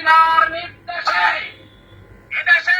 হাসিনার নির্দেশে। এদেশে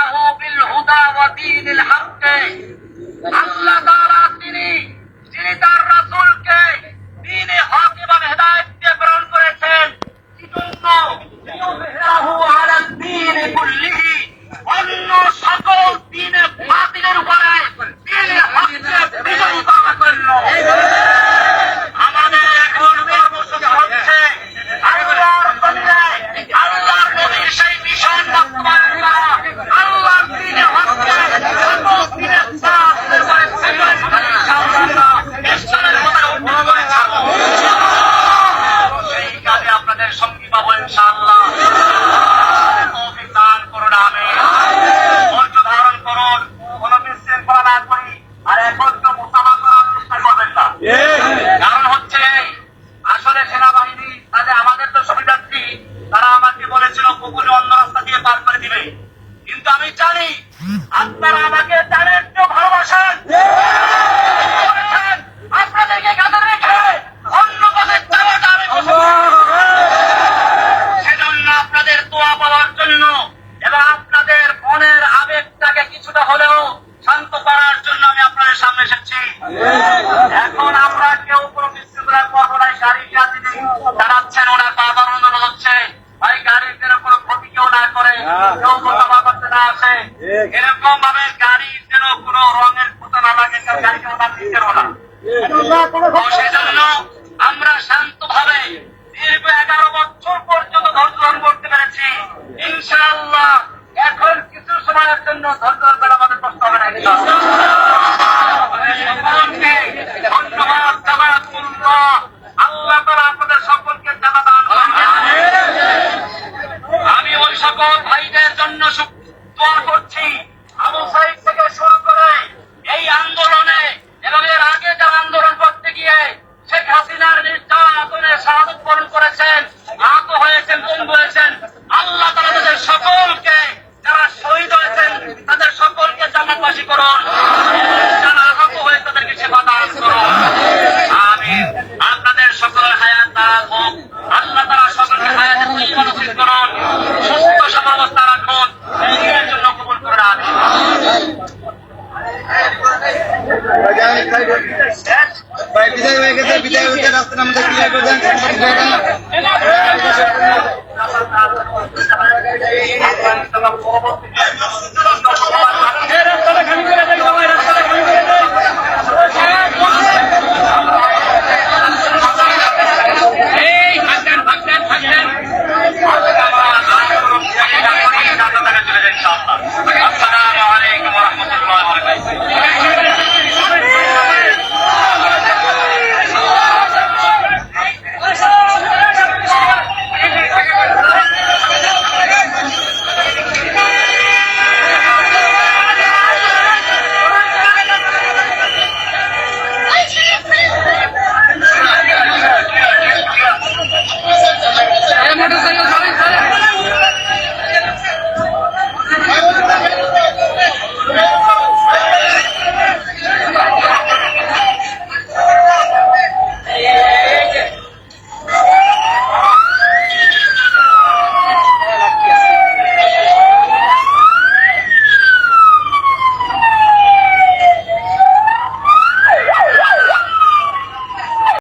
আল্লাহ তারা তিনি তিনি তার রাসূলকে দ্বীনে হক এবং হেদায়েত দিয়ে প্রেরণ করেছেন এজন্য লিইয়ুযহিরাহু আলাদ দীনি কুল্লিহি অন্য সকল দ্বীনে বাতিলের উপরে দ্বীনে হককে বিজয়ী করার জন্য আমাদের এখন কর্মসূচি হচ্ছে আল্লাহর জমিনে আল্লাহর নবীর সেই মিশন বাস্তবায়ন করা আল্লাহর দিনে হচ্ছে সকল দিনের সাথে করে সেখানে ইনশাআল্লাহ ইসলামের কথা উঠে করে ছাড়বো সেই কাজে আপনাদের সঙ্গী পাবো ইনশাআল্লাহ তৌফিক দান করুন আমিন ধৈর্য ধারণ করুন কোনো বিশৃঙ্খলা না করি আর একত্র মোকাবিলা করার চেষ্টা করবেন না কারণ হচ্ছে এই, আসলে সেনাবাহিনী তাদের আমাদের তো সুবিধার্থী তারা আমাকে বলেছিল পুকুরে অন্য রাস্তা দিয়ে পার করে দিবে কিন্তু আমি জানি আপনারা আমাকে জানেন তো ভালোবাসেন বলেছেন, আপনাদেরকে কাঁধে রেখে অন্য পথের চাওয়াটা আমি পছন্দ করি না। সেজন্য আপনাদের দোয়া পাওয়ার জন্য এবং আপনাদের মনের আবেগটাকে কিছুটা হলেও শান্ত করার জন্য আমি আপনাদের সামনে এসেছি এখন আমরা কেউ কোনো বিশৃঙ্খলা করব না গাড়ি যাতে দাঁড়াচ্ছেন ওনার বাবার অনুরোধ হচ্ছে ভাই গাড়ির যেন কোনো ক্ষতি কেউ না করে কেউ মোকামা করতে না আসে এরকম ভাবে গাড়ির যেন কোনো রঙের ক্ষতি না লাগে গাড়ি কেউ না? দিতে না দীর্ঘ এগারো বছর পর্যন্ত ধৈর্য ধারণ করতে পেরেছি। ইনশাআল্লাহ এখন কিছু সময়ের জন্য ধৈর্য ধারণ আমাদের কষ্ট হবে আল্লাহ তাআলা আপনাদের সকলকে জানা দান আমি ওই সকল ভাইদের জন্য দোয়া জান্নাতবাসী করুন যারা আহত হয়ে তাদেরকে সেবা দান করুন আমিন। আপনাদের সকলের হায়াত দারাজ হোক। আল্লাহ তারা সকলকে হায়াতের তৈবা নসিব করুন। সুস্থ সমাবস্থা রাখুন। এর জন্য কবুল করুন আমিন ভাই, বিদায় হয়ে গেছে। বিদায় হয়ে রাস্তাটা আমাদের ক্লিয়ার করে দেন পরবর্তী না